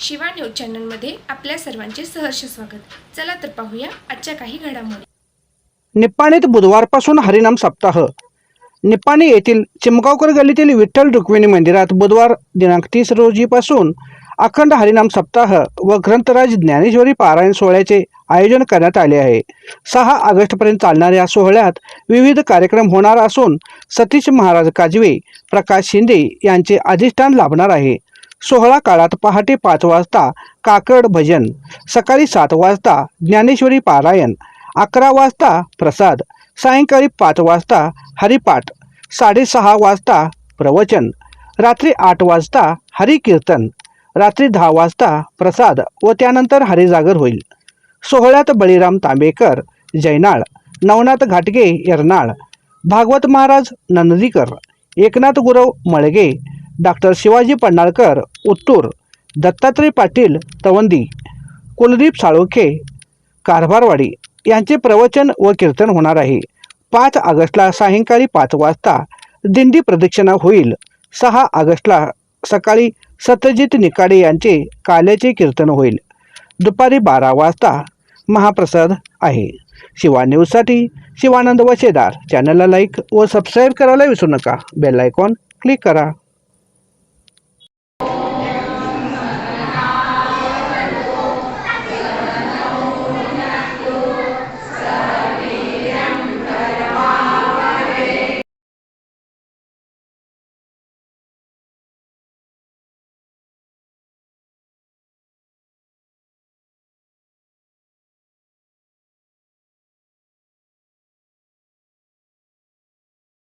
Shiva news चॅनलमध्ये आपल्या सर्वांचे सहर्ष स्वागत. चला तर पाहूया आजच्या काही घडामोडी. निप्पाणीत बुधवारपासून हरिनाम सप्ताह. निप्पाणी येथील चिमगावकर गल्लीतील विठ्ठल रुक्मिणी मंदिरात बुधवार दिनांक तीस रोजीपासून अखंड हरिनाम सप्ताह व ग्रंथराज ज्ञानेश्वरी पारायण सोहळ्याचे आयोजन करण्यात आले आहे. सहा ऑगस्टपर्यंत चालणाऱ्या या सोहळ्यात विविध कार्यक्रम होणार असून सतीश महाराज काजवे प्रकाश शिंदे यांचे अधिष्ठान लाभणार आहे. सोहळा काळात पहाटे पाच वाजता काकड भजन सकाळी सात वाजता ज्ञानेश्वरी पारायण अकरा वाजता प्रसाद सायंकाळी पाच वाजता हरिपाठ साडेसहा वाजता प्रवचन रात्री आठ वाजता हरिकीर्तन रात्री दहा वाजता प्रसाद व त्यानंतर हरिजागर होईल. सोहळ्यात बळीराम तांबेकर जैनाळ नवनाथ घाटगे यरनाळ भागवत महाराज नंदीकर एकनाथ गुरव मळगे डॉक्टर शिवाजी पन्नाळकर उत्तूर दत्तात्रय पाटील तवंदी कुलदीप साळोखे कारभारवाडी यांचे प्रवचन व कीर्तन होणार आहे. पाच ऑगस्टला सायंकाळी पाच वाजता दिंडी प्रदक्षिणा होईल. सहा ऑगस्टला सकाळी सत्यजित निकाडे यांचे काल्याचे कीर्तन होईल. दुपारी बारा वाजता महाप्रसाद आहे. शिवा न्यूजसाठी शिवानंद वशेदार चॅनलला लाईक व सबस्क्राईब करायला विसरू नका. बेल आयकॉन क्लिक करा.